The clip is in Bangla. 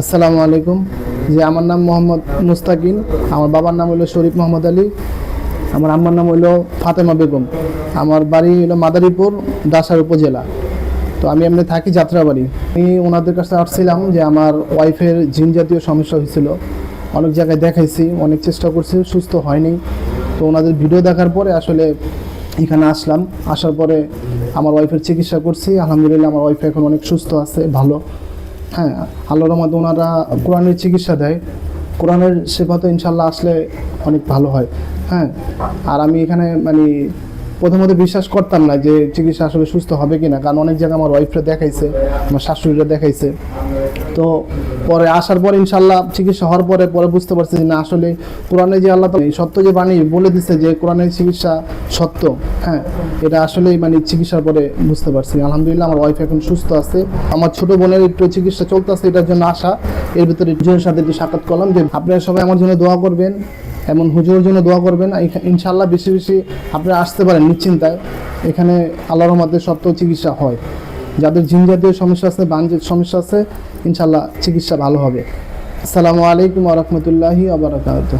আসসালামু আলাইকুম। যে আমার নাম মোহাম্মদ মুস্তাকিন আমার বাবার নাম হলো শরীফ মোহাম্মদ আলী। আমার আম্মার নাম হলো ফাতেমা বেগম। আমার বাড়ি হলো মাদারীপুর ডাসার উপজেলা। তো আমি এমনি থাকি যাত্রাবাড়ি। আমি ওনাদের কাছে আসছিলাম যে আমার ওয়াইফের জিন জাতীয় সমস্যা হয়েছিল। অনেক জায়গায় দেখাইছি, অনেক চেষ্টা করছি, সুস্থ হয়নি। তো ওনাদের ভিডিও দেখার পরে আসলে এখানে আসলাম। আসার পরে আমার ওয়াইফের চিকিৎসা করছি। আলহামদুলিল্লাহ আমার ওয়াইফ এখন অনেক সুস্থ আছে, ভালো। হ্যাঁ আল্লাহর রহমতে ওনারা কোরআনের চিকিৎসা দেয়। কোরআনের সেবা তো ইনশাল্লাহ আসলে অনেক ভালো হয়। হ্যাঁ আর আমি এখানে মানে প্রথমত বিশ্বাস করতাম না যে চিকিৎসা আসলে সুস্থ হবে কিনা। কারণ অনেক জায়গায় আমার ওয়াইফরা দেখাইছে, আমার শাশুড়িরা দেখাইছে। তো পরে আসার পর ইনশাল্লাহ চিকিৎসা হওয়ার পরে পরে বুঝতে পারছি যে না, আসলে কোরআনে যে আল্লাহ সত্য যে বাণী বলে দিচ্ছে যে কোরআনের চিকিৎসা সত্য হ্যাঁ এটা আসলেই মানে চিকিৎসার পরে বুঝতে পারছি। আলহামদুলিল্লাহ আমার ওয়াইফ এখন সুস্থ আছে। আমার ছোট বোনের একটু চিকিৎসা চলতেছে, এটার জন্য আসা এর ভিতরে হুজুরের সাথে একটু সাক্ষাৎ করলাম যে আপনারা সবাই আমার জন্য দোয়া করবেন এমন হুজুরের জন্য দোয়া করবেন। ইনশা- ইনশাল্লাহ বেশি বেশি আপনারা আসতে পারেন নিশ্চিন্তায়। এখানে আল্লাহর মধ্যে সত্য চিকিৎসা হয়। যাদের জিন জাতীয় সমস্যা আছে, বান সমস্যা আছে ইনশাল্লাহ চিকিৎসা ভালো হবে। আসসালামু আলাইকুম রহমতুল্লাহি আবরাকাত